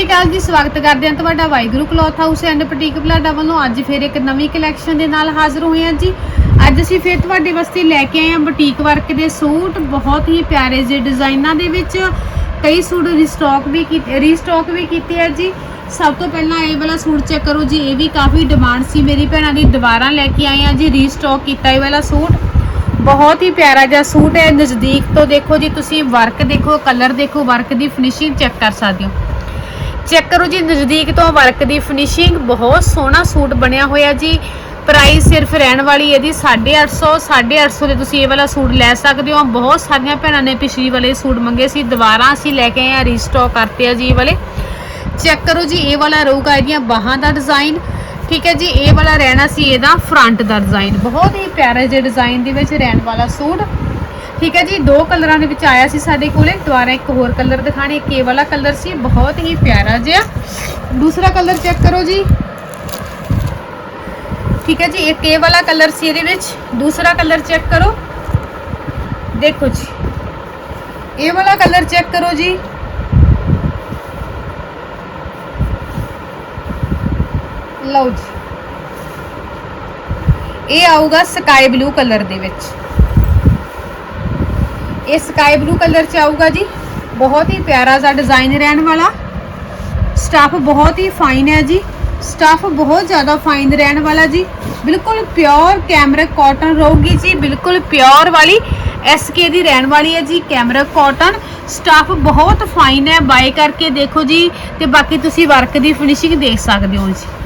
ਸ਼੍ਰੀ ਅਕਾਲ ਜੀ, ਸਵਾਗਤ ਕਰਦੇ ਹਾਂ ਤੁਹਾਡਾ Waheguru cloth house and boutique Balada ਵੱਲੋਂ। ਅੱਜ ਫਿਰ ਇੱਕ ਨਵੀਂ ਕਲੈਕਸ਼ਨ ਦੇ ਨਾਲ ਹਾਜ਼ਰ ਹੋਏ ਹਾਂ ਜੀ। ਅੱਜ ਅਸੀਂ ਫਿਰ ਤੁਹਾਡੇ ਵਾਸਤੇ ਲੈ ਕੇ ਆਏ ਹਾਂ ਬੁਟੀਕ ਵਰਕ ਦੇ ਸੂਟ, ਬਹੁਤ ਹੀ ਪਿਆਰੇ ਜਿਹੇ ਡਿਜ਼ਾਈਨਾਂ ਦੇ ਵਿੱਚ। ਕਈ ਸੂਟ ਰੀਸਟਾਕ ਵੀ ਕੀਤੇ ਰੀਸਟਾਕ ਵੀ ਕੀਤੇ ਆ ਜੀ। ਸਭ ਤੋਂ ਪਹਿਲਾਂ ਇਹ ਵਾਲਾ ਸੂਟ ਚੈੱਕ ਕਰੋ ਜੀ, ਇਹ ਵੀ ਕਾਫੀ ਡਿਮਾਂਡ ਸੀ ਮੇਰੀ ਭੈਣਾਂ ਦੀ। ਦੁਬਾਰਾ ਲੈ ਕੇ ਆਏ ਹਾਂ ਜੀ ਰੀਸਟਾਕ ਕੀਤਾ ਇਹ ਵਾਲਾ ਸੂਟ। ਬਹੁਤ ਹੀ ਪਿਆਰਾ ਜਿਹਾ ਸੂਟ ਹੈ। ਨਜ਼ਦੀਕ ਤੋਂ ਦੇਖੋ ਜੀ, ਤੁਸੀਂ ਵਰਕ ਦੇਖੋ ਕਲਰ ਦੇਖੋ ਵਰਕ ਦੀ ਫਿਨਿਸ਼ਿੰਗ ਚੈੱਕ ਕਰ ਸਕਦੇ ਹੋ। ਚੈੱਕ ਕਰੋ ਜੀ, ਨਜ਼ਦੀਕ ਤੋਂ ਵਰਕ ਦੀ ਫਿਨਿਸ਼ਿੰਗ ਬਹੁਤ ਸੋਹਣਾ ਸੂਟ ਬਣਿਆ ਹੋਇਆ ਜੀ। ਪ੍ਰਾਈਸ ਸਿਰਫ ਰਹਿਣ ਵਾਲੀ ਇਹਦੀ 850 850 ਦੇ ਤੁਸੀਂ ਇਹ ਵਾਲਾ ਸੂਟ ਲੈ ਸਕਦੇ ਹੋ। ਬਹੁਤ ਸਾਰੀਆਂ ਭੈਣਾਂ ਨੇ ਪਿਛਲੀ ਵਾਲੇ ਸੂਟ ਮੰਗੇ ਸੀ ਦੁਬਾਰਾ ਅਸੀਂ ਲੈ ਕੇ ਆਏ ਆ ਰੀਸਟਾਕ ਕਰਤੇ ਆ ਜੀ ਇਹ ਵਾਲੇ। ਚੈੱਕ ਕਰੋ ਜੀ, ਇਹ ਵਾਲਾ ਰਹੂਗਾ ਇਹਦੀਆਂ ਬਾਹਾਂ ਦਾ ਡਿਜ਼ਾਈਨ ਠੀਕ ਹੈ ਜੀ, ਇਹ ਵਾਲਾ ਰਹਿਣਾ ਸੀ ਇਹਦਾ ਫਰੰਟ ਦਾ ਡਿਜ਼ਾਈਨ ਬਹੁਤ ਹੀ ਪਿਆਰਾ ਜਿਹੇ ਡਿਜ਼ਾਈਨ ਦੇ ਵਿੱਚ ਰਹਿਣ ਵਾਲਾ ਸੂਟ। ਠੀਕ ਹੈ ਜੀ, ਦੋ ਕਲਰਾਂ ਦੇ ਵਿੱਚ ਆਇਆ ਸੀ ਸਾਡੇ ਕੋਲੇ। ਦੁਬਾਰਾ ਇੱਕ ਹੋਰ ਕਲਰ ਦਿਖਾਣੇ ਇੱਕ ਇਹ ਵਾਲਾ ਕਲਰ ਸੀ, ਬਹੁਤ ਹੀ ਪਿਆਰਾ ਜਿਹਾ। ਦੂਸਰਾ ਕਲਰ ਚੈੱਕ ਕਰੋ ਜੀ। ਠੀਕ ਹੈ ਜੀ, ਇੱਕ ਇਹ ਵਾਲਾ ਕਲਰ ਸੀ ਇਹਦੇ ਵਿੱਚ। ਦੂਸਰਾ ਕਲਰ ਚੈੱਕ ਕਰੋ। ਦੇਖੋ ਜੀ। ਇਹ ਵਾਲਾ ਕਲਰ ਚੈੱਕ ਕਰੋ ਜੀ। ਲਓ ਜੀ। ਇਹ ਆਊਗਾ ਸਕਾਈ ਬਲੂ ਕਲਰ ਦੇ ਵਿੱਚ। ਇਹ ਸਕਾਈ ਬਲੂ ਕਲਰ ਚ ਆਊਗਾ ਜੀ। ਬਹੁਤ ਹੀ ਪਿਆਰਾ ਜਿਹਾ ਡਿਜ਼ਾਈਨ ਰਹਿਣ ਵਾਲਾ। ਸਟਾਫ ਬਹੁਤ ਹੀ ਫਾਈਨ ਹੈ ਜੀ। ਸਟਾਫ ਬਹੁਤ ਜ਼ਿਆਦਾ ਫਾਈਨ ਰਹਿਣ ਵਾਲਾ ਜੀ। ਬਿਲਕੁਲ ਪਿਓਰ ਕੈਮਰਾ ਕਾਟਨ ਰਹੂਗੀ ਜੀ। ਬਿਲਕੁਲ ਪਿਓਰ ਵਾਲੀ ਐਸਕੇ ਦੀ ਰਹਿਣ ਵਾਲੀ ਹੈ ਜੀ ਕੈਮਰਾ ਕਾਟਨ ਸਟਾਫ ਬਹੁਤ ਫਾਈਨ ਹੈ। ਬਾਏ ਕਰਕੇ ਦੇਖੋ ਜੀ। ਤੇ ਬਾਕੀ ਤੁਸੀਂ ਵਰਕ ਦੀ ਫਿਨਿਸ਼ਿੰਗ ਦੇਖ ਸਕਦੇ ਹੋ ਜੀ।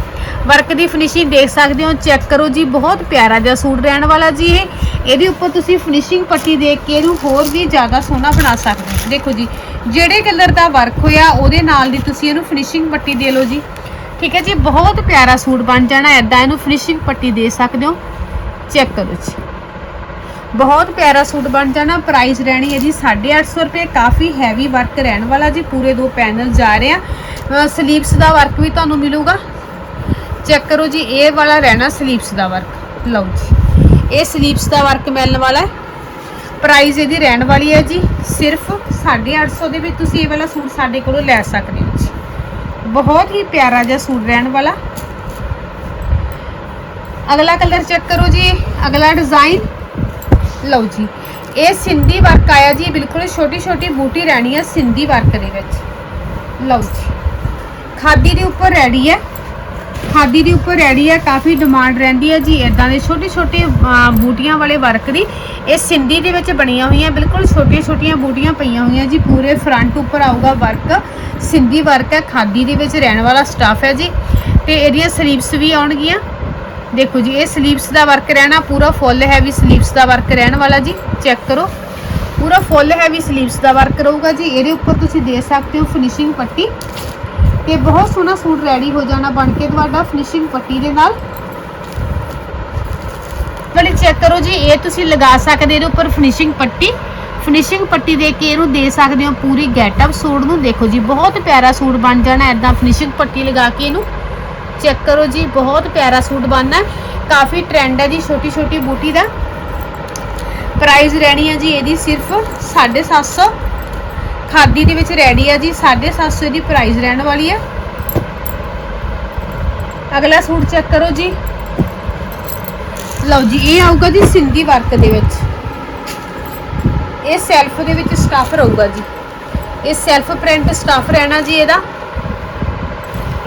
ਵਰਕ ਦੀ ਫਿਨਿਸ਼ਿੰਗ ਦੇਖ ਸਕਦੇ ਹੋ ਚੈੱਕ ਕਰੋ ਜੀ, ਬਹੁਤ ਪਿਆਰਾ ਜਿਹਾ ਸੂਟ ਰਹਿਣ ਵਾਲਾ ਜੀ ਇਹ। ਇਹਦੇ ਉੱਪਰ ਤੁਸੀਂ ਫਿਨਿਸ਼ਿੰਗ ਪੱਟੀ ਦੇਖ ਕੇ ਇਹਨੂੰ ਹੋਰ ਵੀ ਜ਼ਿਆਦਾ ਸੋਹਣਾ ਬਣਾ ਸਕਦੇ ਹੋ। ਦੇਖੋ ਜੀ, ਜਿਹੜੇ ਕਲਰ ਦਾ ਵਰਕ ਹੋਇਆ, ਉਹਦੇ ਨਾਲ ਦੀ ਤੁਸੀਂ ਇਹਨੂੰ ਫਿਨਿਸ਼ਿੰਗ ਪੱਟੀ ਦੇ ਲਓ ਜੀ। ਠੀਕ ਹੈ ਜੀ, ਬਹੁਤ ਪਿਆਰਾ ਸੂਟ ਬਣ ਜਾਣਾ ਐਦਾਂ ਇਹਨੂੰ ਫਿਨਿਸ਼ਿੰਗ ਪੱਟੀ ਦੇ ਸਕਦੇ ਹੋ। ਚੈੱਕ ਕਰੋ ਜੀ। ਬਹੁਤ ਪਿਆਰਾ ਸੂਟ ਬਣ ਜਾਣਾ ਪ੍ਰਾਈਸ ਰਹਿਣੀ ਹੈ ਜੀ 850 ਰੁਪਏ, ਕਾਫੀ ਹੈਵੀ ਵਰਕ ਰਹਿਣ ਵਾਲਾ ਜੀ, ਪੂਰੇ ਦੋ ਪੈਨਲ ਜਾ ਰਹੇ ਆ। ਸਲੀਵਸ ਦਾ ਵਰਕ ਵੀ ਤੁਹਾਨੂੰ ਮਿਲੂਗਾ। ਚੈੱਕ ਕਰੋ ਜੀ, ਇਹ ਵਾਲਾ ਰਹਿਣਾ ਸਲੀਵਸ ਦਾ ਵਰਕ ਲਓ ਜੀ, ਇਹ ਸਲੀਵਸ ਦਾ ਵਰਕ ਮਿਲਣ ਵਾਲਾ ਹੈ। ਪ੍ਰਾਈਸ ਇਹਦੀ ਰਹਿਣ ਵਾਲੀ ਹੈ ਜੀ, ਸਿਰਫ 850 ਦੇ ਵਿੱਚ ਤੁਸੀਂ ਇਹ ਵਾਲਾ ਸੂਟ ਸਾਡੇ ਕੋਲੋਂ ਲੈ ਸਕਦੇ ਹੋ ਜੀ। ਬਹੁਤ ਹੀ ਪਿਆਰਾ ਜਿਹਾ ਸੂਟ ਰਹਿਣ ਵਾਲਾ। ਅਗਲਾ ਕਲਰ ਚੈੱਕ ਕਰੋ ਜੀ, ਅਗਲਾ ਡਿਜ਼ਾਈਨ ਲਓ ਜੀ, ਇਹ ਸਿੰਧੀ ਵਰਕ ਆਇਆ ਜੀ, ਬਿਲਕੁਲ ਛੋਟੀ ਛੋਟੀ ਬੂਟੀ ਰਹਿਣੀ ਹੈ ਸਿੰਧੀ ਵਰਕ ਦੇ ਵਿੱਚ। ਲਓ ਜੀ, ਖਾਦੀ ਦੇ ਉੱਪਰ ਰੈਡੀ ਹੈ। ਖਾਦੀ ਦੇ ਉੱਪਰ ਰੈਡੀ ਹੈ ਕਾਫੀ ਡਿਮਾਂਡ ਰਹਿੰਦੀ ਹੈ ਜੀ। ਇਦਾਂ ਦੇ ਛੋਟੇ ਛੋਟੇ ਬੂਟੀਆਂ ਵਾਲੇ ਵਰਕ ਦੀ ਇਹ ਸਿੰਧੀ ਦੇ ਵਿੱਚ ਬਣੀਆਂ ਹੋਈਆਂ, ਬਿਲਕੁਲ ਛੋਟੀਆਂ ਛੋਟੀਆਂ ਬੂਟੀਆਂ ਪਈਆਂ ਹੋਈਆਂ ਜੀ। ਪੂਰੇ ਫਰੰਟ ਉੱਪਰ ਆਊਗਾ ਵਰਕ ਸਿੰਧੀ ਵਰਕ ਹੈ ਖਾਦੀ ਦੇ ਵਿੱਚ ਰਹਿਣ ਵਾਲਾ ਸਟਾਫ ਹੈ ਜੀ। ਤੇ ਇਹਦੀਆਂ ਸਲੀਵਸ ਵੀ ਆਉਣਗੀਆਂ। ਦੇਖੋ ਜੀ, ਇਹ ਸਲੀਵਸ ਦਾ ਵਰਕ ਰਹਿਣਾ, ਪੂਰਾ ਫੁੱਲ ਹੈਵੀ ਸਲੀਵਸ ਦਾ ਵਰਕ ਰਹਿਣ ਵਾਲਾ ਜੀ। ਚੈੱਕ ਕਰੋ। ਪੂਰਾ ਫੁੱਲ ਹੈਵੀ ਸਲੀਵਸ ਦਾ ਵਰਕ ਰਹੂਗਾ ਜੀ। ਇਹਦੇ ਉੱਪਰ ਤੁਸੀਂ ਦੇ ਸਕਦੇ ਹੋ ਫਿਨਿਸ਼ਿੰਗ ਪੱਟੀ। ਤੇ ਬਹੁਤ ਸੋਹਣਾ ਸੂਟ ਰੈਡੀ ਹੋ ਜਾਣਾ ਬਣ ਕੇ ਤੁਹਾਡਾ ਫਿਨਿਸ਼ਿੰਗ ਪੱਟੀ ਦੇ ਨਾਲ। ਪਹਿਲੇ ਚੈੱਕ ਕਰੋ ਜੀ, ਇਹ ਤੁਸੀਂ ਲਗਾ ਸਕਦੇ ਇਹਦੇ ਉੱਪਰ ਫਿਨਿਸ਼ਿੰਗ ਪੱਟੀ। ਫਿਨਿਸ਼ਿੰਗ ਪੱਟੀ ਦੇ ਕੇ ਇਹਨੂੰ ਦੇ ਸਕਦੇ ਹੋ ਪੂਰੀ ਗੈਟਅਪ ਸੂਟ ਨੂੰ। ਦੇਖੋ ਜੀ, ਬਹੁਤ ਪਿਆਰਾ ਸੂਟ ਬਣ ਜਾਣਾ ਐਦਾਂ ਫਿਨਿਸ਼ਿੰਗ ਪੱਟੀ ਲਗਾ ਕੇ ਇਹਨੂੰ। ਚੈੱਕ ਕਰੋ ਜੀ, ਬਹੁਤ ਪਿਆਰਾ ਸੂਟ ਬਣਨਾ ਕਾਫੀ ਟ੍ਰੈਂਡ ਹੈ ਜੀ ਛੋਟੀ ਛੋਟੀ ਬੂਟੀ ਦਾ। ਪ੍ਰਾਈਸ ਰਹਿਣੀ ਹੈ ਜੀ ਇਹਦੀ ਸਿਰਫ 750 ਖਾਦੀ ਦੇ ਵਿੱਚ ਰੈਡੀ ਆ ਜੀ 750 ਦੀ ਪ੍ਰਾਈਸ ਰਹਿਣ ਵਾਲੀ ਹੈ ਅਗਲਾ ਸੂਟ ਚੈੱਕ ਕਰੋ ਜੀ। ਲਓ ਜੀ, ਇਹ ਆਊਗਾ ਜੀ ਸਿੰਧੀ ਵਰਕ ਦੇ ਵਿੱਚ। ਇਹ ਸੈਲਫ ਦੇ ਵਿੱਚ ਸਟਾਫ ਰਹੂਗਾ ਜੀ। ਇਹ ਸੈਲਫ ਪ੍ਰਿੰਟ ਸਟਾਫ ਰਹਿਣਾ ਜੀ ਇਹਦਾ।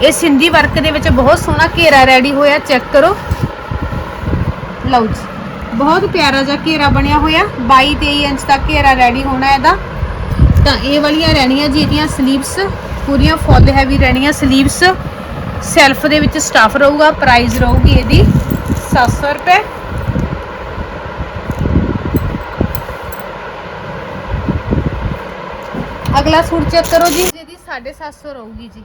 ਇਹ ਸਿੰਧੀ ਵਰਕ ਦੇ ਵਿੱਚ ਬਹੁਤ ਸੋਹਣਾ ਘੇਰਾ ਰੈਡੀ ਹੋਇਆ ਚੈੱਕ ਕਰੋ। ਲਓ ਜੀ, ਬਹੁਤ ਪਿਆਰਾ ਜਿਹਾ ਘੇਰਾ ਬਣਿਆ ਹੋਇਆ। 22 23 ਇੰਚ ਤੱਕ ਘੇਰਾ ਰੈਡੀ ਹੋਣਾ ਇਹਦਾ। ਤਾਂ ਇਹ ਵਾਲੀਆਂ ਰਹਿਣੀਆਂ ਜੀ, ਇਹਦੀਆਂ ਸਲੀਵਸ ਪੂਰੀਆਂ ਫੁੱਲ ਹੈਵੀ ਰਹਿਣੀਆਂ ਸਲੀਵਸ ਸੈਲਫ ਦੇ ਵਿੱਚ ਸਟਾਫ ਰਹੂਗਾ ਪ੍ਰਾਈਸ ਰਹੂਗੀ ਇਹਦੀ 700 ਰੁਪਏ। ਅਗਲਾ ਸੂਟ ਚੈੱਕ ਕਰੋ ਜੀ, ਜਿਹਦੀ 750 ਰਹੂਗੀ ਜੀ।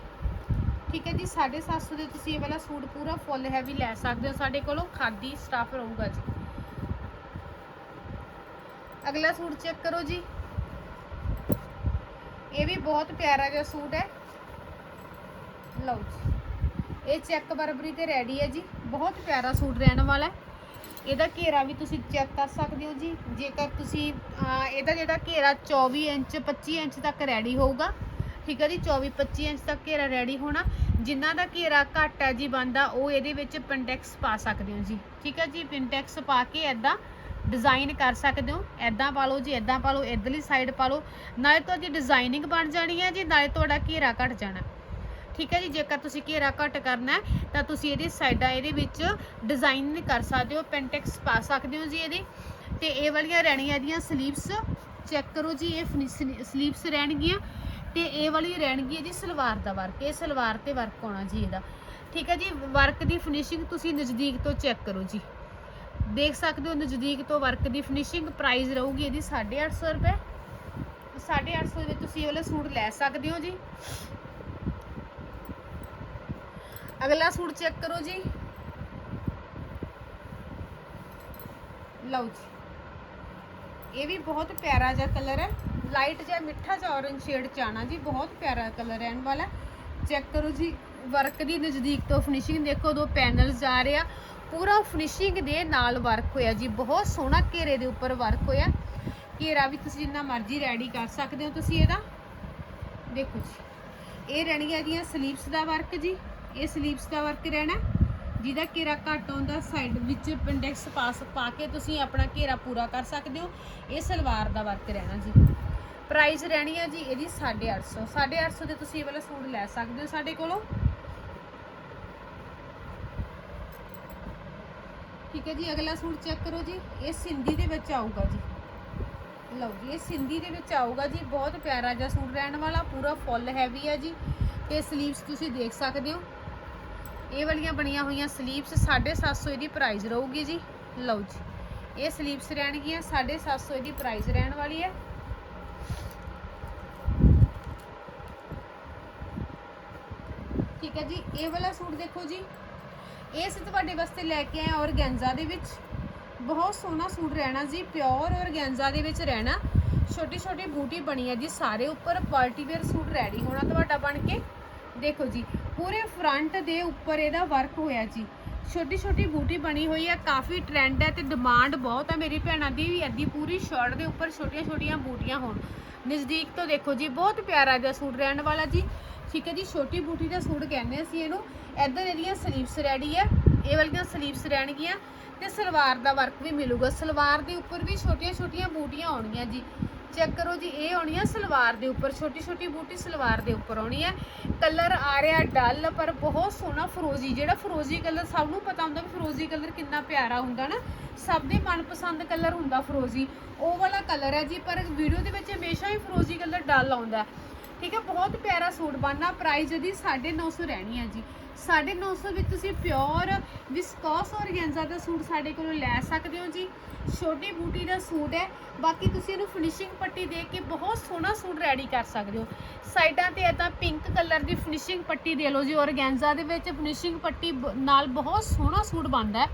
ਠੀਕ ਹੈ ਜੀ 750 ਦੇ ਤੁਸੀਂ ਇਹ ਵਾਲਾ ਸੂਟ ਪੂਰਾ ਫੁੱਲ ਹੈਵੀ ਲੈ ਸਕਦੇ ਹੋ, ਸਾਡੇ ਕੋਲੋਂ ਖਾਦੀ ਸਟਾਫ ਰਹੂਗਾ ਜੀ। ਅਗਲਾ ਸੂਟ ਚੈੱਕ ਕਰੋ ਜੀ। ਇਹ ਵੀ ਬਹੁਤ ਪਿਆਰਾ ਜਿਹਾ ਸੂਟ ਹੈ। ਲਓ ਜੀ। ਇਹ ਚੈੱਕ ਬਰਬਰੀ ਤੇ ਰੈਡੀ ਹੈ ਜੀ। ਬਹੁਤ ਪਿਆਰਾ ਸੂਟ ਰਹਿਣ ਵਾਲਾ ਹੈ। ਇਹਦਾ ਘੇਰਾ ਵੀ ਤੁਸੀਂ ਚੈੱਕ ਕਰ ਸਕਦੇ ਹੋ ਜੀ। ਜੇਕਰ ਤੁਸੀਂ ਇਹਦਾ ਜਿਹੜਾ ਘੇਰਾ 24 ਇੰਚ 25 ਇੰਚ ਤੱਕ ਰੈਡੀ ਹੋਊਗਾ। ਠੀਕ ਹੈ ਜੀ 24 25 ਇੰਚ ਤੱਕ ਘੇਰਾ ਰੈਡੀ ਹੋਣਾ। ਜਿਨ੍ਹਾਂ ਦਾ ਘੇਰਾ ਘੱਟ ਹੈ ਜੀ, ਬੰਦਾ ਉਹ ਇਹਦੇ ਵਿੱਚ ਪਿੰਟੈਕਸ ਪਾ ਸਕਦੇ ਹੋ ਜੀ। ਠੀਕ ਹੈ ਜੀ ਪਿੰਟੈਕਸ ਪਾ ਕੇ ਐਦਾਂ ਡਿਜ਼ਾਈਨ ਕਰ ਸਕਦੇ ਹੋ। ਐਦਾਂ ਪਾ ਲਓ ਜੀ ਐਦਾਂ ਪਾ ਲਓ, ਇਧਰਲੀ ਸਾਈਡ ਪਾ ਲਓ। ਨਾਲੇ ਤੁਹਾਡੀ ਡਿਜ਼ਾਈਨਿੰਗ ਬਣ ਜਾਣੀ ਹੈ ਜੀ, ਨਾਲੇ ਤੁਹਾਡਾ ਘੇਰਾ ਘਟ ਜਾਣਾ। ਠੀਕ ਹੈ ਜੀ, ਜੇਕਰ ਤੁਸੀਂ ਘੇਰਾ ਘਟ ਕਰਨਾ ਤਾਂ ਤੁਸੀਂ ਇਹਦੀ ਸਾਈਡਾਂ ਇਹਦੇ ਵਿੱਚ ਡਿਜ਼ਾਈਨ ਕਰ ਸਕਦੇ ਹੋ ਪੈਂਟੈਕਸ ਪਾ ਸਕਦੇ ਹੋ ਜੀ ਇਹਦੀ। ਤੇ ਇਹ ਵਾਲੀਆਂ ਰਹਿਣੀਆਂ ਇਹਦੀਆਂ ਸਲੀਵਸ ਚੈੱਕ ਕਰੋ ਜੀ, ਇਹ ਸਲੀਵਸ ਰਹਿਣਗੀਆਂ। ਤੇ ਇਹ ਵਾਲੀ ਰਹਿਣਗੀ ਜੀ ਸਲਵਾਰ ਦਾ ਵਰਕ ਇਹ ਸਲਵਾਰ ਤੇ ਵਰਕ ਹੋਣਾ ਜੀ ਇਹਦਾ। ਠੀਕ ਹੈ ਜੀ ਵਰਕ ਦੀ ਫਿਨਿਸ਼ਿੰਗ ਤੁਸੀਂ ਨਜ਼ਦੀਕ ਤੋਂ ਚੈੱਕ ਕਰੋ ਜੀ। ਦੇਖ ਸਕਦੇ ਹੋ ਨਜ਼ਦੀਕ ਤੋਂ ਵਰਕ ਦੀ ਫਿਨਿਸ਼ਿੰਗ ਪ੍ਰਾਈਸ ਰਹੂਗੀ ਇਹਦੀ 850 ਰੁਪਏ। 850 ਦੇ ਤੁਸੀਂ ਇਹ ਵਾਲਾ ਸੂਟ ਲੈ ਸਕਦੇ ਹੋ ਜੀ। ਅਗਲਾ ਸੂਟ ਚੈੱਕ ਕਰੋ ਜੀ। ਲਓ ਜੀ। ਇਹ ਵੀ ਬਹੁਤ ਪਿਆਰਾ ਜਿਹਾ ਕਲਰ ਹੈ। ਲਾਈਟ ਜਿਹਾ ਮਿੱਠਾ ਜਿਹਾ ਔਰੰਜ ਸ਼ੇਡ ਚ ਆਣਾ ਜੀ, ਬਹੁਤ ਪਿਆਰਾ ਕਲਰ ਹੈ ਰਹਿਣ ਵਾਲਾ। ਚੈੱਕ ਕਰੋ ਜੀ ਵਰਕ ਦੀ ਨਜ਼ਦੀਕ ਤੋਂ ਫਿਨਿਸ਼ਿੰਗ ਦੇਖੋ, ਦੋ ਪੈਨਲਸ ਜਾ ਰਹੇ ਆ। ਪੂਰਾ ਫਿਨਿਸ਼ਿੰਗ ਦੇ ਨਾਲ ਵਰਕ ਹੋਇਆ ਜੀ। ਬਹੁਤ ਸੋਹਣਾ ਘੇਰੇ ਦੇ ਉੱਪਰ ਵਰਕ ਹੋਇਆ। ਘੇਰਾ ਵੀ ਤੁਸੀਂ ਜਿੰਨਾ ਮਰਜ਼ੀ ਰੈਡੀ ਕਰ ਸਕਦੇ ਹੋ ਤੁਸੀਂ ਇਹਦਾ। ਦੇਖੋ ਜੀ, ਇਹ ਰਹਿਣਗੀਆਂ ਇਹਦੀਆਂ ਸਲੀਵਸ ਦਾ ਵਰਕ ਜੀ। ਇਹ ਸਲੀਵਸ ਦਾ ਵਰਕ ਰਹਿਣਾ। ਜਿਹਦਾ ਘੇਰਾ ਘੱਟ ਆਉਂਦਾ ਸਾਈਡ ਵਿੱਚ ਪਿੰਡੈਕਸ ਪਾਸ ਪਾ ਕੇ ਤੁਸੀਂ ਆਪਣਾ ਘੇਰਾ ਪੂਰਾ ਕਰ ਸਕਦੇ ਹੋ। ਇਹ ਸਲਵਾਰ ਦਾ ਵਰਕ ਰਹਿਣਾ ਜੀ। ਪ੍ਰਾਈਸ ਰਹਿਣੀ ਆ ਜੀ ਇਹਦੀ 850 850 ਦੇ ਤੁਸੀਂ ਇਹ ਵਾਲਾ ਸੂਟ ਲੈ ਸਕਦੇ ਹੋ ਸਾਡੇ ਕੋਲੋਂ। ਠੀਕ ਹੈ ਜੀ, ਅਗਲਾ ਸੂਟ ਚੈੱਕ ਕਰੋ ਜੀ, ਇਹ ਸਿੰਧੀ ਦੇ ਵਿੱਚ ਆਊਗਾ ਜੀ। ਲਓ ਜੀ, ਇਹ ਸਿੰਧੀ ਦੇ ਵਿੱਚ ਆਊਗਾ ਜੀ, ਬਹੁਤ ਪਿਆਰਾ ਜਿਹਾ ਸੂਟ ਰਹਿਣ ਵਾਲਾ, ਪੂਰਾ ਫੁੱਲ ਹੈਵੀ ਹੈ ਜੀ। ਤੇ ਸਲੀਵਸ ਤੁਸੀਂ ਦੇਖ ਸਕਦੇ ਹੋ। ਇਹ ਵਾਲੀਆਂ ਬਣੀਆਂ ਹੋਈਆਂ ਸਲੀਵਸ 750 ਇਹਦੀ ਪ੍ਰਾਈਸ ਰਹੂਗੀ ਜੀ। ਲਓ ਜੀ, ਇਹ ਸਲੀਵਸ ਰਹਿਣਗੀਆਂ 750 ਇਹਦੀ ਪ੍ਰਾਈਸ ਰਹਿਣ ਵਾਲੀ ਹੈ। ਠੀਕ ਹੈ ਜੀ, ਇਹ ਵਾਲਾ ਸੂਟ ਦੇਖੋ ਜੀ ਇਹ ਅਸੀਂ ਤੁਹਾਡੇ ਵਾਸਤੇ ਲੈ ਕੇ ਆਏ ਔਰਗੈਂਜ਼ਾ ਦੇ ਵਿੱਚ। ਬਹੁਤ ਸੋਹਣਾ ਸੂਟ ਰਹਿਣਾ ਜੀ ਪਿਓਰ ਔਰਗੈਂਜ਼ਾ ਦੇ ਵਿੱਚ ਰਹਿਣਾ। ਛੋਟੀ ਛੋਟੀ ਬੂਟੀ ਬਣੀ ਹੈ ਜੀ, ਸਾਰੇ ਉੱਪਰ ਪਾਰਟੀ ਵੇਅਰ ਸੂਟ ਰੈਡੀ ਹੋਣਾ ਤੁਹਾਡਾ ਬਣ ਕੇ। ਦੇਖੋ ਜੀ, ਪੂਰੇ ਫਰੰਟ ਦੇ ਉੱਪਰ ਇਹਦਾ ਵਰਕ ਹੋਇਆ ਜੀ। ਛੋਟੀ ਛੋਟੀ ਬੂਟੀ ਬਣੀ ਹੋਈ ਹੈ, ਕਾਫੀ ਟ੍ਰੈਂਡ ਹੈ ਤੇ ਡਿਮਾਂਡ ਬਹੁਤ ਹੈ ਮੇਰੀ ਭੈਣਾਂ ਦੀ ਵੀ ਐਦੀ ਪੂਰੀ ਸ਼ਰਟ ਦੇ ਉੱਪਰ ਛੋਟੀਆਂ ਛੋਟੀਆਂ ਬੂਟੀਆਂ ਹੋਣ। ਨਜ਼ਦੀਕ ਤੋਂ ਦੇਖੋ ਜੀ, ਬਹੁਤ ਪਿਆਰਾ ਜਿਹਾ ਸੂਟ ਰਹਿਣ ਵਾਲਾ ਜੀ। ਠੀਕ ਹੈ ਜੀ, ਛੋਟੀ ਬੂਟੀ ਦਾ ਸੂਟ ਕਹਿੰਦੇ ਅਸੀਂ ਇਹਨੂੰ। ਇੱਧਰ ਇਹਦੀਆਂ ਸਲੀਵਸ ਰੈਡੀ ਹੈ ਇਹ ਵਾਲੀਆਂ ਸਲੀਵਸ ਰਹਿਣਗੀਆਂ ਤੇ ਸਲਵਾਰ ਦਾ ਵਰਕ ਵੀ ਮਿਲੂਗਾ। ਸਲਵਾਰ ਦੇ ਉੱਪਰ ਵੀ ਛੋਟੀਆਂ ਛੋਟੀਆਂ ਬੂਟੀਆਂ ਆਉਣਗੀਆਂ ਜੀ। ਚੈੱਕ ਕਰੋ ਜੀ, ਇਹ ਆਉਣੀ ਆ ਸਲਵਾਰ ਦੇ ਉੱਪਰ ਛੋਟੀ ਛੋਟੀ ਬੂਟੀ ਸਲਵਾਰ ਦੇ ਉੱਪਰ ਆਉਣੀ ਹੈ ਕਲਰ ਆ ਰਿਹਾ ਡਲ, ਪਰ ਬਹੁਤ ਸੋਹਣਾ ਫਰੋਜ਼ੀ, ਜਿਹੜਾ ਫਰੋਜ਼ੀ ਕਲਰ ਸਭ ਨੂੰ ਪਤਾ ਹੁੰਦਾ ਵੀ ਫਰੋਜ਼ੀ ਕਲਰ ਕਿੰਨਾ ਪਿਆਰਾ ਹੁੰਦਾ ਨਾ। ਸਭ ਦੇ ਮਨਪਸੰਦ ਕਲਰ ਹੁੰਦਾ ਫਰੋਜ਼ੀ। ਉਹ ਵਾਲਾ ਕਲਰ ਹੈ ਜੀ, ਪਰ ਵੀਡੀਓ ਦੇ ਵਿੱਚ ਹਮੇਸ਼ਾ ਹੀ ਫਰੋਜ਼ੀ ਕਲਰ ਡਲ ਆਉਂਦਾ। ਠੀਕ ਹੈ, ਬਹੁਤ ਪਿਆਰਾ ਸੂਟ ਬਣਨਾ ਪ੍ਰਾਈਸ ਇਹਦੀ 950 ਰਹਿਣੀ ਹੈ ਜੀ। 950 ਵਿੱਚ ਤੁਸੀਂ ਪਿਓਰ ਵਿਸਕੋਸ ਔਰਗੈਂਜ਼ਾ ਦਾ ਸੂਟ ਸਾਡੇ ਕੋਲੋਂ ਲੈ ਸਕਦੇ ਹੋ ਜੀ। ਛੋਟੀ ਬੂਟੀ ਦਾ ਸੂਟ ਹੈ। ਬਾਕੀ ਤੁਸੀਂ ਇਹਨੂੰ ਫਿਨਿਸ਼ਿੰਗ ਪੱਟੀ ਦੇ ਕੇ ਬਹੁਤ ਸੋਹਣਾ ਸੂਟ ਰੈਡੀ ਕਰ ਸਕਦੇ ਹੋ। ਸਾਈਡਾਂ ਤੇ ਇਦਾਂ ਪਿੰਕ ਕਲਰ ਦੀ ਫਿਨਿਸ਼ਿੰਗ ਪੱਟੀ ਦੇ ਲਓ ਜੀ। ਔਰਗੈਂਜ਼ਾ ਦੇ ਵਿੱਚ ਫਿਨਿਸ਼ਿੰਗ ਪੱਟੀ ਬ- ਨਾਲ ਬਹੁਤ ਸੋਹਣਾ ਸੂਟ ਬਣਦਾ ਹੈ।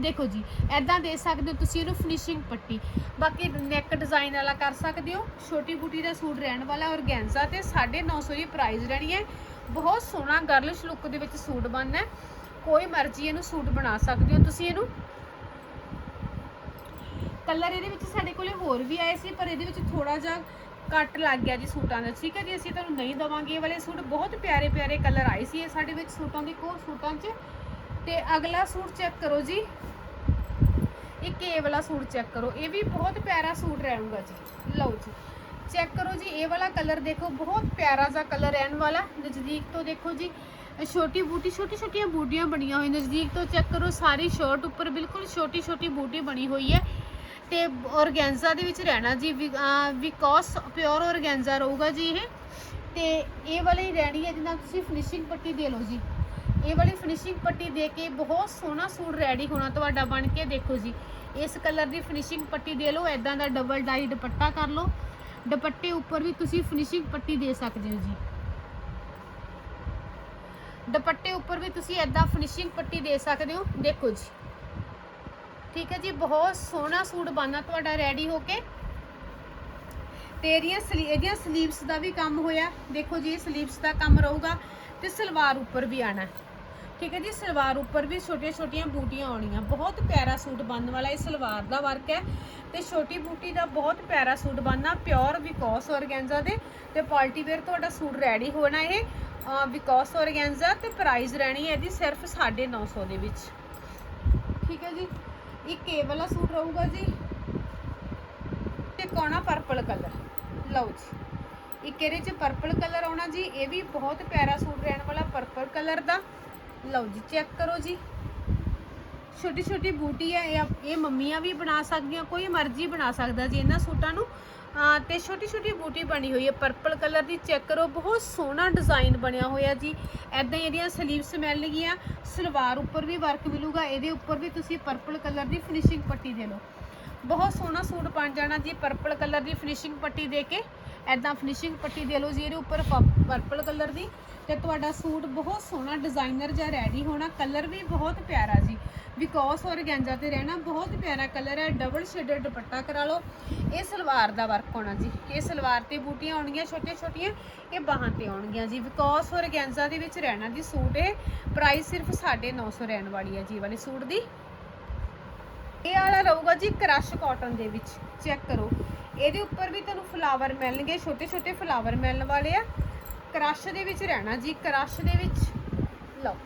ਦੇਖੋ ਜੀ ਐਦਾਂ ਦੇ ਸਕਦੇ ਹੋ ਤੁਸੀਂ ਇਹਨੂੰ ਫਿਨਿਸ਼ਿੰਗ ਪੱਟੀ। ਬਾਕੀ ਨੈਕ ਡਿਜ਼ਾਈਨ ਵਾਲਾ ਕਰ ਸਕਦੇ ਹੋ। ਛੋਟੀ ਬੂਟੀ ਦਾ ਸੂਟ ਰਹਿਣ ਵਾਲਾ ਔਰਗੈਂਜ਼ਾ ਤੇ 950 ਦੀ ਪ੍ਰਾਈਸ ਰਹਿਣੀ ਹੈ। ਬਹੁਤ ਸੋਹਣਾ ਗਰਲਿਸ਼ ਲੁੱਕ ਦੇ ਵਿੱਚ ਸੂਟ ਬਣਨਾ ਕੋਈ ਮਰਜ਼ੀ ਇਹਨੂੰ ਸੂਟ ਬਣਾ ਸਕਦੇ ਹੋ ਤੁਸੀਂ ਇਹਨੂੰ। ਕਲਰ ਇਹਦੇ ਵਿੱਚ ਸਾਡੇ ਕੋਲੇ ਹੋਰ ਵੀ ਆਏ ਸੀ, ਪਰ ਇਹਦੇ ਵਿੱਚ ਥੋੜਾ ਜਿਹਾ ਕੱਟ ਲੱਗ ਗਿਆ ਜੀ ਸੂਟਾਂ ਦਾ। ਠੀਕ ਹੈ ਜੀ, ਅਸੀਂ ਤੁਹਾਨੂੰ ਨਹੀਂ ਦਵਾਂਗੇ ਇਹ ਵਾਲੇ ਸੂਟ। ਬਹੁਤ ਪਿਆਰੇ ਪਿਆਰੇ ਕਲਰ ਆਏ ਸੀ ਇਹ ਸਾਡੇ ਵਿੱਚ ਸੂਟਾਂ ਦੇ ਕੋਲ, ਸੂਟਾਂ 'ਚ। ਤੇ ਅਗਲਾ ਸੂਟ ਚੈੱਕ ਕਰੋ ਜੀ। ਇੱਕ ਇਹ ਵਾਲਾ ਸੂਟ ਚੈੱਕ ਕਰੋ। ਇਹ ਵੀ ਬਹੁਤ ਪਿਆਰਾ ਸੂਟ ਰਹਿਣਗਾ ਜੀ। ਲਓ ਜੀ। ਚੈੱਕ ਕਰੋ ਜੀ, ਇਹ ਵਾਲਾ ਕਲਰ ਦੇਖੋ, ਬਹੁਤ ਪਿਆਰਾ ਜਿਹਾ ਕਲਰ ਰਹਿਣ ਵਾਲਾ। ਨਜ਼ਦੀਕ ਤੋਂ ਦੇਖੋ ਜੀ, ਛੋਟੀ ਬੂਟੀ, ਛੋਟੀ, ਛੋਟੀਆਂ ਬੂਟੀਆਂ ਬਣੀਆਂ ਹੋਈਆਂ। ਨਜ਼ਦੀਕ ਤੋਂ ਚੈੱਕ ਕਰੋ, ਸਾਰੀ ਸ਼ਰਟ ਉੱਪਰ ਬਿਲਕੁਲ ਛੋਟੀ ਛੋਟੀ ਬੂਟੀ ਬਣੀ ਹੋਈ ਹੈ। ਤੇ ਔਰਗੈਂਜ਼ਾ ਦੇ ਵਿੱਚ ਰਹਿਣਾ ਜੀ। ਵਿਕੋਸ, ਪਿਓਰ ਔਰਗੈਂਜ਼ਾ ਰਹੂਗਾ ਜੀ ਇਹ। ਤੇ ਇਹ ਵਾਲੀ ਰਹਿਣੀ ਹੈ ਜਿਹਨਾਂ ਤੁਸੀਂ ਫਿਨਿਸ਼ਿੰਗ ਪੱਟੀ ਦੇ ਲਓ ਜੀ। ਇਹ ਵਾਲੀ ਫਿਨਿਸ਼ਿੰਗ ਪੱਟੀ ਦੇ ਕੇ ਬਹੁਤ ਸੋਹਣਾ ਸੂਟ ਰੈਡੀ ਹੋਣਾ ਤੁਹਾਡਾ ਬਣ ਕੇ, ਦੇਖੋ ਜੀ। ਇਸ ਕਲਰ ਦੀ ਫਿਨਿਸ਼ਿੰਗ ਪੱਟੀ ਦੇ ਲਓ ਐਦਾਂ ਦਾ ਡਬਲ ਡਾਈ ਦੁਪੱਟਾ ਕਰ ਲਓ। ਦੁਪੱਟੇ ਉੱਪਰ ਵੀ ਤੁਸੀਂ ਫਿਨਿਸ਼ਿੰਗ ਪੱਟੀ ਦੇ ਸਕਦੇ ਹੋ ਜੀ। ਦੁਪੱਟੇ ਉੱਪਰ ਵੀ ਤੁਸੀਂ ਐਦਾਂ ਫਿਨਿਸ਼ਿੰਗ ਪੱਟੀ ਦੇ ਸਕਦੇ ਹੋ, ਦੇਖੋ ਜੀ। ਠੀਕ ਹੈ ਜੀ, ਬਹੁਤ ਸੋਹਣਾ ਸੂਟ ਬਣਨਾ ਤੁਹਾਡਾ ਰੈਡੀ ਹੋ ਕੇ। ਤੇ ਇਹਦੀਆਂ ਸਲੀ ਇਹਦੀਆਂ ਸਲੀਵਸ ਦਾ ਵੀ ਕੰਮ ਹੋਇਆ। ਦੇਖੋ ਜੀ, ਇਹ ਸਲੀਵਸ ਦਾ ਕੰਮ ਰਹੂਗਾ ਤੇ ਸਲਵਾਰ ਉੱਪਰ ਵੀ ਆਣਾ। ਠੀਕ ਹੈ ਜੀ, ਸਲਵਾਰ ਉੱਪਰ ਵੀ ਛੋਟੀਆਂ ਛੋਟੀਆਂ ਬੂਟੀਆਂ ਆਉਣੀਆਂ। ਬਹੁਤ ਪਿਆਰਾ ਸੂਟ ਬਣਨ ਵਾਲਾ ਇਹ ਸਲਵਾਰ ਦਾ ਵਰਕ ਹੈ। ਤੇ ਛੋਟੀ ਬੂਟੀ ਦਾ ਬਹੁਤ ਪਿਆਰਾ ਸੂਟ ਬਣਨਾ ਪਿਓਰ ਵਿਕੋਸ ਔਰਗੈਂਜ਼ਾ ਦੇ। ਤੇ ਪਾਰਟੀ ਵੇਅਰ ਤੁਹਾਡਾ ਸੂਟ ਰੈਡੀ ਹੋਣਾ ਇਹ ਵਿਕੋਸ ਔਰਗੈਂਜ਼ਾ ਤੇ ਪ੍ਰਾਈਸ ਰਹਿਣੀ ਹੈ ਇਹਦੀ ਸਿਰਫ 950 ਦੇ ਵਿੱਚ। ਠੀਕ ਹੈ ਜੀ ਇੱਕ ਇਹ ਵਾਲਾ ਸੂਟ ਰਹੂਗਾ ਜੀ। ਤੇ ਕੋਣਾ ਪਰਪਲ ਕਲਰ ਲਓ ਜੀ, ਇੱਕ ਇਹਦੇ ਚ ਪਰਪਲ ਕਲਰ ਆਉਣਾ ਜੀ। ਇਹ ਵੀ ਬਹੁਤ ਪਿਆਰਾ ਸੂਟ ਰਹਿਣ ਵਾਲਾ ਪਰਪਲ ਕਲਰ ਦਾ। ਲਓ ਜੀ ਚੈੱਕ ਕਰੋ ਜੀ। ਛੋਟੀ ਛੋਟੀ ਬੂਟੀ ਹੈ, ਇਹ ਇਹ ਮੰਮੀਆਂ ਵੀ ਬਣਾ ਸਕਦੀਆਂ, ਕੋਈ ਮਰਜ਼ੀ ਬਣਾ ਸਕਦਾ ਜੀ ਇਹਨਾਂ ਸੂਟਾਂ ਨੂੰ। ਆ ਤੇ ਛੋਟੀ ਛੋਟੀ ਬੂਟੀ ਬਣੀ ਹੋਈ ਹੈ ਪਰਪਲ ਕਲਰ ਦੀ ਚੈੱਕ ਕਰੋ, ਬਹੁਤ ਸੋਹਣਾ ਡਿਜ਼ਾਈਨ ਬਣਿਆ ਹੋਇਆ ਜੀ। ਐਦਾਂ ਹੀ ਇਹਦੀਆਂ ਸਲੀਵਸ ਮਿਲਣਗੀਆਂ ਸਲਵਾਰ ਉੱਪਰ ਵੀ ਵਰਕ ਮਿਲੂਗਾ, ਇਹਦੇ ਉੱਪਰ ਵੀ ਤੁਸੀਂ ਪਰਪਲ ਕਲਰ ਦੀ ਫਿਨਿਸ਼ਿੰਗ ਪੱਟੀ ਦੇ ਲਓ। ਬਹੁਤ ਸੋਹਣਾ ਸੂਟ ਬਣ ਜਾਣਾ ਜੀ ਪਰਪਲ ਕਲਰ ਦੀ ਫਿਨਿਸ਼ਿੰਗ ਪੱਟੀ ਦੇ ਕੇ। ਐਦਾਂ ਫਿਨਿਸ਼ਿੰਗ ਪੱਟੀ ਦੇ ਲਓ ਜੀ, ਇਹਦੇ ਉੱਪਰ ਪਰਪਲ ਕਲਰ ਦੀ। ਤੇ ਤੁਹਾਡਾ ਸੂਟ ਬਹੁਤ ਸੋਹਣਾ ਡਿਜ਼ਾਈਨਰ ਜਿਹਾ ਰੈਡੀ ਹੋਣਾ ਕਲਰ ਵੀ ਬਹੁਤ ਪਿਆਰਾ ਜੀ। ਵਿਕੋਸ ਔਰਗੈਂਜਾ ਤੇ ਰਹਿਣਾ ਬਹੁਤ ਪਿਆਰਾ ਕਲਰ ਹੈ ਡਬਲ ਸ਼ੇਡਡ ਦੁਪੱਟਾ ਕਰਾ ਲਓ। ਇਹ ਸਲਵਾਰ ਦਾ ਵਰਕ ਹੋਣਾ ਜੀ। ਇਹ ਸਲਵਾਰ ਤੇ ਬੂਟੀਆਂ ਆਉਣਗੀਆਂ ਛੋਟੀਆਂ ਛੋਟੀਆਂ ਇਹ ਬਾਹਾਂ ਤੇ ਆਉਣਗੀਆਂ ਜੀ। ਵਿਕੋਸ ਔਰਗੈਂਜਾ ਦੇ ਵਿੱਚ ਰਹਿਣਾ ਜੀ ਸੂਟ ਇਹ। ਪ੍ਰਾਈਸ ਸਿਰਫ 950 ਰਹਿਣ ਵਾਲੀ ਹੈ ਜੀ ਇਹ ਵਾਲੇ ਸੂਟ ਦੀ। ਇਹ ਵਾਲਾ ਰਹੂਗਾ ਜੀ ਕ੍ਰਸ਼ ਕਾਟਨ ਦੇ ਵਿੱਚ। ਚੈੱਕ ਕਰੋ। ਇਹਦੇ ਉੱਪਰ ਵੀ ਤੁਹਾਨੂੰ ਫਲਾਵਰ ਮਿਲਣਗੇ ਛੋਟੇ ਛੋਟੇ ਫਲਾਵਰ ਮਿਲਣ ਵਾਲੇ ਆ। ਕ੍ਰਸ਼ ਦੇ ਵਿੱਚ ਰਹਿਣਾ ਜੀ, ਕ੍ਰਸ਼ ਦੇ ਵਿੱਚ। ਲਓ।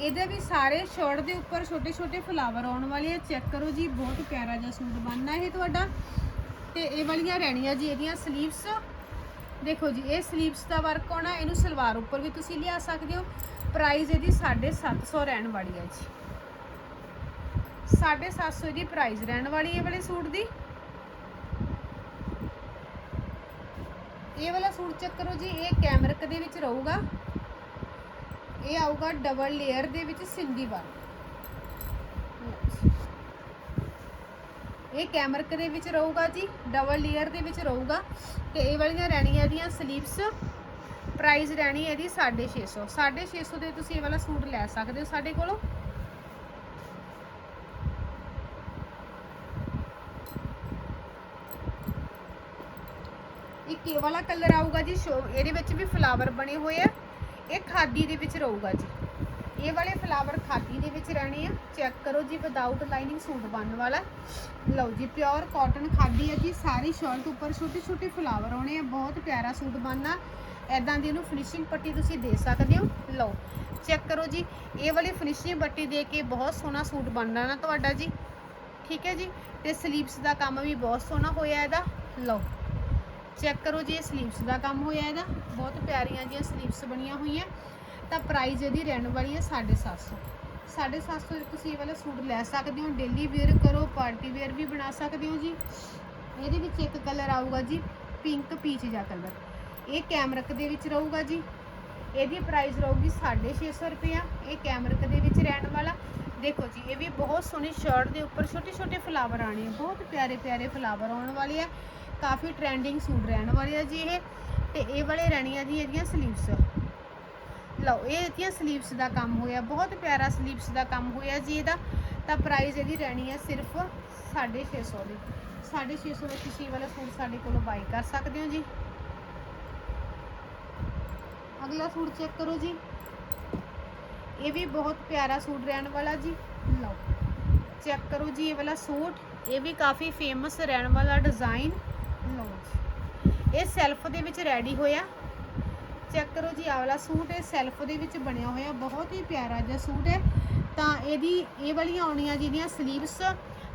ਇਹਦੇ ਵੀ ਸਾਰੇ ਸ਼ਰਟ ਦੇ ਉੱਪਰ ਛੋਟੇ ਛੋਟੇ ਫਲਾਵਰ ਆਉਣ ਵਾਲੇ ਆ। ਚੈੱਕ ਕਰੋ ਜੀ, ਬਹੁਤ ਪਿਆਰਾ ਜਿਹਾ ਸੂਟ ਬਣਨਾ ਇਹ ਤੁਹਾਡਾ। ਤੇ ਇਹ ਵਾਲੀਆਂ ਰਹਿਣੀਆਂ ਜੀ ਇਹਦੀਆਂ ਸਲੀਵਸ ਦੇਖੋ ਜੀ, ਇਹ ਸਲੀਵਸ ਦਾ ਵਰਕ ਆਉਣਾ, ਇਹਨੂੰ ਸਲਵਾਰ ਉੱਪਰ ਵੀ ਤੁਸੀਂ ਲਿਆ ਸਕਦੇ ਹੋ। ਪ੍ਰਾਈਸ ਇਹਦੀ 750 ਰਹਿਣ ਵਾਲੀ ਹੈ ਜੀ। 750 ਦੀ ਪ੍ਰਾਈਸ ਰਹਿਣ ਵਾਲੀ ਇਹ ਵਾਲੇ ਸੂਟ ਦੀ। ਇਹ ਵਾਲਾ ਸੂਟ ਚੈੱਕ ਕਰੋ ਜੀ, ਇਹ ਕੈਮਰਕ ਦੇ ਵਿੱਚ ਰਹੂਗਾ। ਇਹ ਆਊਗਾ ਡਬਲ ਲੇਅਰ ਦੇ ਵਿੱਚ ਸਿੰਧੀ ਵਰਕ ਇਹ ਕੈਮਰਕ ਦੇ ਵਿੱਚ ਰਹੂਗਾ ਜੀ ਡਬਲ ਲੇਅਰ ਦੇ ਵਿੱਚ ਰਹੂਗਾ। ਤੇ ਇਹ ਵਾਲੀਆਂ ਰਹਿਣੀਆਂ ਇਹਦੀਆਂ ਸਲੀਵਸ ਪ੍ਰਾਈਸ ਰਹਿਣੀ ਹੈ ਇਹਦੀ 650 650 ਦੇ ਤੁਸੀਂ ਇਹ ਵਾਲਾ ਸੂਟ ਲੈ ਸਕਦੇ ਹੋ ਸਾਡੇ ਕੋਲੋਂ। ਇਹ ਵਾਲਾ ਕਲਰ ਆਊਗਾ ਜੀ ਸ਼ੋ ਇਹਦੇ ਵਿੱਚ ਵੀ ਫਲਾਵਰ ਬਣੇ ਹੋਏ ਆ। ਇਹ ਖਾਦੀ ਦੇ ਵਿੱਚ ਰਹੂਗਾ ਜੀ। ਇਹ ਵਾਲੇ ਫਲਾਵਰ ਖਾਦੀ ਦੇ ਵਿੱਚ ਰਹਿਣੇ ਆ। ਚੈੱਕ ਕਰੋ ਜੀ ਵਿਦਆਊਟ ਲਾਈਨਿੰਗ ਸੂਟ ਬਣਨ ਵਾਲਾ। ਲਓ ਜੀ ਪਿਓਰ ਕਾਟਨ ਖਾਦੀ ਹੈ ਜੀ। ਸਾਰੀ ਸ਼ਰਟ ਉੱਪਰ ਛੋਟੇ ਛੋਟੇ ਫਲਾਵਰ ਆਉਣੇ ਆ। ਬਹੁਤ ਪਿਆਰਾ ਸੂਟ ਬਣਨਾ ਐਦਾਂ ਦੀ ਇਹਨੂੰ ਫਿਨਿਸ਼ਿੰਗ ਪੱਟੀ ਤੁਸੀਂ ਦੇ ਸਕਦੇ ਹੋ। ਲਓ ਚੈੱਕ ਕਰੋ ਜੀ। ਇਹ ਵਾਲੀ ਫਿਨਿਸ਼ਿੰਗ ਪੱਟੀ ਦੇ ਕੇ ਬਹੁਤ ਸੋਹਣਾ ਸੂਟ ਬਣਨਾ ਨਾ ਤੁਹਾਡਾ ਜੀ। ਠੀਕ ਹੈ ਜੀ? ਤੇ ਸਲੀਵਸ ਦਾ ਕੰਮ ਵੀ ਬਹੁਤ ਸੋਹਣਾ ਹੋਇਆ ਇਹਦਾ। ਲਓ। ਚੈੱਕ ਕਰੋ ਜੀ ਇਹ ਸਲੀਵਸ ਦਾ ਕੰਮ ਹੋਇਆ ਇਹਦਾ। ਬਹੁਤ ਪਿਆਰੀਆਂ ਜੀਆਂ ਸਲੀਵਸ ਬਣੀਆਂ ਹੋਈਆਂ। ਤਾਂ ਪ੍ਰਾਈਸ ਇਹਦੀ ਰਹਿਣ ਵਾਲੀ ਹੈ 750 750 ਤੁਸੀਂ ਇਹ ਵਾਲਾ ਸੂਟ ਲੈ ਸਕਦੇ ਹੋ। ਡੇਲੀ ਵੇਅਰ ਕਰੋ ਪਾਰਟੀ ਵੇਅਰ ਵੀ ਬਣਾ ਸਕਦੇ ਹੋ ਜੀ। ਇਹਦੇ ਵਿੱਚ ਇੱਕ ਕਲਰ ਆਊਗਾ ਜੀ ਪਿੰਕ ਪੀਚ ਜਿਹਾ ਕਲਰ ਇਹ ਕੈਮਰਕ ਦੇ ਵਿੱਚ ਰਹੂਗਾ ਜੀ। ਇਹਦੀ ਪ੍ਰਾਈਸ ਰਹੂਗੀ 650 ਰੁਪਇਆ। ਇਹ ਕੈਮਰਕ ਦੇ ਵਿੱਚ ਰਹਿਣ ਵਾਲਾ। ਦੇਖੋ ਜੀ, ਇਹ ਵੀ ਬਹੁਤ ਸੋਹਣੀ ਸ਼ਰਟ ਦੇ ਉੱਪਰ ਛੋਟੇ ਛੋਟੇ ਫਲਾਵਰ ਆਣੇ ਬਹੁਤ ਪਿਆਰੇ ਪਿਆਰੇ ਫਲਾਵਰ ਆਉਣ ਵਾਲੇ ਆ। ਕਾਫੀ ਟ੍ਰੈਂਡਿੰਗ ਸੂਟ ਰਹਿਣ ਵਾਲੇ ਆ ਜੀ ਇਹ, ਤੇ ਇਹ ਵਾਲੇ ਰਹਿਣੀਆਂ ਜੀ ਇਹਦੀਆਂ ਸਲੀਵਸ ਲਓ, ਇਹ ਇਹਦੀਆਂ ਸਲੀਵਸ ਦਾ ਕੰਮ ਹੋਇਆ, ਬਹੁਤ ਪਿਆਰਾ ਸਲੀਵਸ ਦਾ ਕੰਮ ਹੋਇਆ ਜੀ ਇਹਦਾ। ਤਾਂ ਪ੍ਰਾਈਸ ਇਹਦੀ ਰਹਿਣੀ ਹੈ ਸਿਰਫ 650 ਦੀ। 650 ਵਿੱਚ ਤੁਸੀਂ ਇਹ ਵਾਲਾ ਸੂਟ ਸਾਡੇ ਕੋਲੋਂ ਬਾਈ ਕਰ ਸਕਦੇ ਹੋ ਜੀ। ਅਗਲਾ ਸੂਟ ਚੈੱਕ ਕਰੋ ਜੀ। ਇਹ ਵੀ ਬਹੁਤ ਪਿਆਰਾ ਸੂਟ ਰਹਿਣ ਵਾਲਾ ਜੀ। ਲਓ ਚੈੱਕ ਕਰੋ ਜੀ ਇਹ ਵਾਲਾ ਸੂਟ। ਇਹ ਵੀ ਕਾਫੀ ਫੇਮਸ ਰਹਿਣ ਵਾਲਾ ਡਿਜ਼ਾਈਨ ਲਓ ਜੀ ਇਹ ਸੈਲਫ ਦੇ ਵਿੱਚ ਰੈਡੀ ਹੋਇਆ। ਚੈੱਕ ਕਰੋ ਜੀ ਆਵਲਾ ਸੂਟ ਇਹ ਸੈਲਫ ਦੇ ਵਿੱਚ ਬਣਿਆ ਹੋਇਆ। ਬਹੁਤ ਹੀ ਪਿਆਰਾ ਜਿਹਾ ਸੂਟ ਹੈ। ਤਾਂ ਇਹਦੀ, ਇਹ ਵਾਲੀਆਂ ਆਉਣੀਆਂ ਜਿਹਦੀਆਂ ਸਲੀਵਸ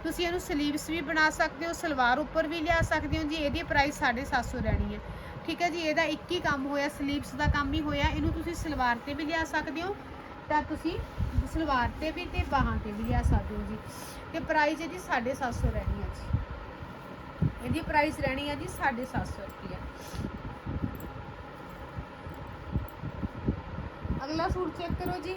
ਤੁਸੀਂ ਇਹਨੂੰ ਸਲੀਵਸ ਵੀ ਬਣਾ ਸਕਦੇ ਹੋ, ਸਲਵਾਰ ਉੱਪਰ ਵੀ ਲਿਆ ਸਕਦੇ ਹੋ। ਜੀ, ਇਹਦੀ ਪ੍ਰਾਈਸ 750 ਰਹਿਣੀ ਹੈ। ਠੀਕ ਹੈ ਜੀ, ਇਹਦਾ ਇੱਕ ਹੀ ਕੰਮ ਹੋਇਆ ਸਲੀਵਸ ਦਾ ਕੰਮ ਹੀ ਹੋਇਆ। ਇਹਨੂੰ ਤੁਸੀਂ ਸਲਵਾਰ ਤੇ ਵੀ ਲਿਆ ਸਕਦੇ ਹੋ। ਤਾਂ ਤੁਸੀਂ ਸਲਵਾਰ ਤੇ ਵੀ ਤੇ ਬਾਹਾਂ ਤੇ ਵੀ ਲਿਆ ਸਕਦੇ ਹੋ ਜੀ। ਤੇ ਪ੍ਰਾਈਸ ਇਹਦੀ 750 ਰਹਿਣੀ ਹੈ ਜੀ। ਇਹਦੀ ਪ੍ਰਾਈਸ ਰਹਿਣੀ ਹੈ ਜੀ 750 ਰੁਪਏ ਅਗਲਾ ਸੂਟ ਚੈੱਕ ਕਰੋ ਜੀ।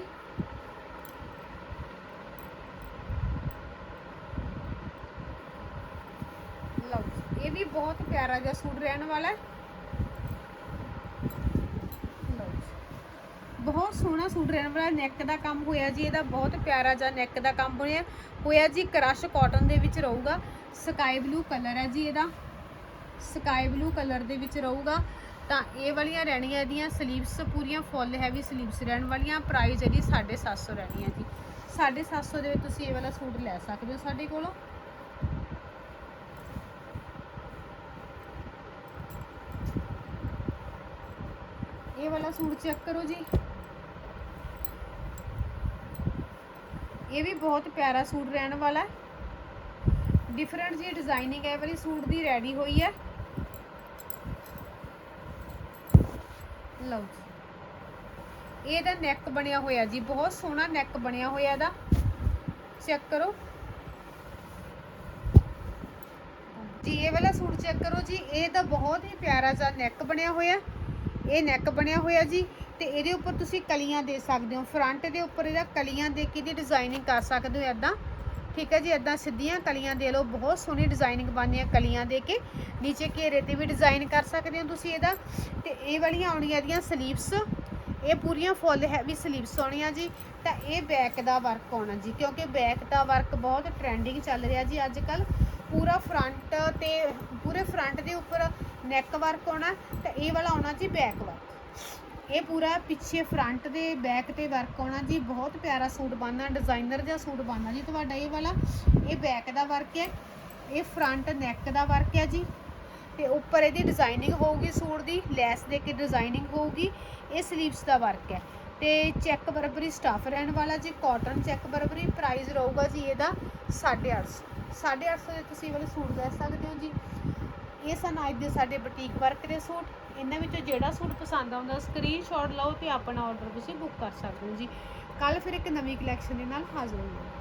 ਲਓ ਇਹ ਵੀ ਬਹੁਤ ਪਿਆਰਾ ਜਿਹਾ ਸੂਟ ਰਹਿਣ ਵਾਲਾ ਹੈ ਲਓ ਜੀ। ਬਹੁਤ ਸੋਹਣਾ ਸੂਟ ਰਹਿਣ ਵਾਲਾ ਨੈਕ ਦਾ ਕੰਮ ਹੋਇਆ ਜੀ, ਇਹਦਾ ਬਹੁਤ ਪਿਆਰਾ ਜਿਹਾ ਨੈਕ ਦਾ ਕੰਮ ਹੋਇਆ। ਹੋਇਆ ਜੀ ਕਰਸ਼ ਕਾਟਨ ਦੇ ਵਿੱਚ ਰਹੂਗਾ ਸਕਾਈ ਬਲੂ ਕਲਰ ਹੈ ਜੀ ਇਹਦਾ। ਸਕਾਈ ਬਲੂ ਕਲਰ ਦੇ ਵਿੱਚ ਰਹੂਗਾ। ਤਾਂ ਇਹ ਵਾਲੀਆਂ ਰਹਿਣੀਆਂ ਇਹਦੀਆਂ ਸਲੀਵਸ ਪੂਰੀਆਂ ਫੁੱਲ ਹੈਵੀ ਸਲੀਵਸ ਰਹਿਣ ਵਾਲੀਆਂ। ਪ੍ਰਾਈਸ ਇਹਦੀ 750 ਰਹਿਣੀ ਹੈ ਜੀ। 750 ਦੇ ਵਿੱਚ ਤੁਸੀਂ ਇਹ ਵਾਲਾ ਸੂਟ ਲੈ ਸਕਦੇ ਹੋ ਸਾਡੇ ਕੋਲੋਂ। ਇਹ ਵਾਲਾ ਸੂਟ ਚੈੱਕ ਕਰੋ ਜੀ। ਇਹ ਵੀ ਬਹੁਤ ਪਿਆਰਾ ਸੂਟ ਰਹਿਣ ਵਾਲਾ ਡਿਫਰੈਂਟ ਜੀ ਡਿਜ਼ਾਈਨਿੰਗ ਹੈ ਵਾਲੀ ਸੂਟ ਦੀ ਰੈਡੀ ਹੋਈ ਹੈ। ਲਓ ਜੀ। ਇਹਦਾ ਨੈਕ ਬਣਿਆ ਹੋਇਆ ਜੀ, ਬਹੁਤ ਸੋਹਣਾ ਨੈਕ ਬਣਿਆ ਹੋਇਆ ਇਹਦਾ। ਚੈੱਕ ਕਰੋ। ਜੀ, ਇਹ ਵਾਲਾ ਸੂਟ ਚੈੱਕ ਕਰੋ ਜੀ, ਇਹ ਤਾਂ ਬਹੁਤ ਹੀ ਪਿਆਰਾ ਜਿਹਾ ਨੈਕ ਬਣਿਆ ਹੋਇਆ। ਇਹ ਨੈਕ ਬਣਿਆ ਹੋਇਆ ਜੀ। ਤੇ ਇਹਦੇ ਉੱਪਰ ਤੁਸੀਂ ਕਲੀਆਂ ਦੇ ਸਕਦੇ ਹੋ। ਫਰੰਟ ਦੇ ਉੱਪਰ ਇਹਦਾ ਕਲੀਆਂ ਦੇ ਕੇ ਦੀ ਡਿਜ਼ਾਈਨਿੰਗ ਕਰ ਸਕਦੇ ਹੋ ਐਦਾਂ ਠੀਕ ਹੈ ਜੀ ਐਦਾਂ ਸਿੱਧੀਆਂ ਕਲੀਆਂ ਦੇ ਲਓ, ਬਹੁਤ ਸੋਹਣੀ ਡਿਜ਼ਾਈਨਿੰਗ ਬਣਦੀਆਂ ਕਲੀਆਂ ਦੇ ਕੇ। ਨੀਚੇ ਘੇਰੇ ਤੇ ਵੀ ਡਿਜ਼ਾਈਨ ਕਰ ਸਕਦੇ ਹੋ ਤੁਸੀਂ ਇਹਦਾ। ਤੇ ਇਹ ਵਾਲੀਆਂ ਆਉਣੀਆਂ ਇਹਦੀਆਂ ਸਲੀਵਸ ਇਹ ਪੂਰੀਆਂ ਫੁੱਲ ਹੈਵੀ ਸਲੀਵਸ ਆਉਣੀਆਂ ਜੀ। ਤਾਂ ਇਹ ਬੈਕ ਦਾ ਵਰਕ ਆਉਣਾ ਜੀ, ਕਿਉਂਕਿ ਬੈਕ ਦਾ ਵਰਕ ਬਹੁਤ ਟ੍ਰੈਂਡਿੰਗ ਚੱਲ ਰਿਹਾ ਜੀ ਅੱਜ ਕੱਲ ਪੂਰਾ ਫਰੰਟ ਤੇ, ਪੂਰੇ ਫਰੰਟ ਦੇ ਉੱਪਰ ਨੈਕ ਵਰਕ ਆਉਣਾ ਤਾਂ ਇਹ ਵਾਲਾ ਆਉਣਾ ਜੀ ਬੈਕ ਵਰਕ ਇਹ ਪੂਰਾ ਪਿੱਛੇ ਫਰੰਟ ਦੇ ਬੈਕ ਤੇ ਵਰਕ ਆਉਣਾ ਜੀ, ਬਹੁਤ ਪਿਆਰਾ ਸੂਟ ਬਣਨਾ ਡਿਜ਼ਾਈਨਰ ਜਿਹਾ ਸੂਟ ਬਣਨਾ ਜੀ ਤੁਹਾਡਾ ਇਹ ਵਾਲਾ। ਇਹ ਬੈਕ ਦਾ ਵਰਕ ਹੈ, ਇਹ ਫਰੰਟ ਨੈਕ ਦਾ ਵਰਕ ਹੈ ਜੀ। ਤੇ ਉੱਪਰ ਇਹਦੀ ਡਿਜ਼ਾਈਨਿੰਗ ਹੋਊਗੀ ਸੂਟ ਦੀ, ਲੈਸ ਦੇ ਕੇ ਡਿਜ਼ਾਈਨਿੰਗ ਹੋਊਗੀ, ਇਹ ਸਲੀਵਸ ਦਾ ਵਰਕ ਹੈ। ਤੇ ਚੈੱਕ ਬਰਬਰੀ ਸਟਾਫ ਰਹਿਣ ਵਾਲਾ ਜੀ ਕਾਟਨ ਚੈੱਕ ਬਰਬਰੀ ਪ੍ਰਾਈਸ ਰਹੂਗਾ ਜੀ ਇਹਦਾ 850 850 ਦੇ ਤੁਸੀਂ ਇਹ ਵਾਲੇ ਸੂਟ ਲੈ ਸਕਦੇ ਹੋ ਜੀ। ਇਹ ਸਨ ਅੱਜ ਦੇ ਸਾਡੇ ਬੁਟੀਕ ਵਰਕ ਦੇ ਸੂਟ। ਇਹਨਾਂ ਵਿੱਚੋਂ ਜਿਹੜਾ ਸੂਟ ਪਸੰਦ ਆਉਂਦਾ ਸਕਰੀਨਸ਼ਾਟ ਲਓ ਤੇ ਆਪਣਾ ਆਰਡਰ ਤੁਸੀਂ ਬੁੱਕ ਕਰ ਸਕਦੇ ਹੋ ਜੀ। ਕੱਲ ਫਿਰ ਇੱਕ ਨਵੀਂ ਕਲੈਕਸ਼ਨ ਦੇ ਨਾਲ ਹਾਜ਼ਰ ਹੋਵਾਂਗੇ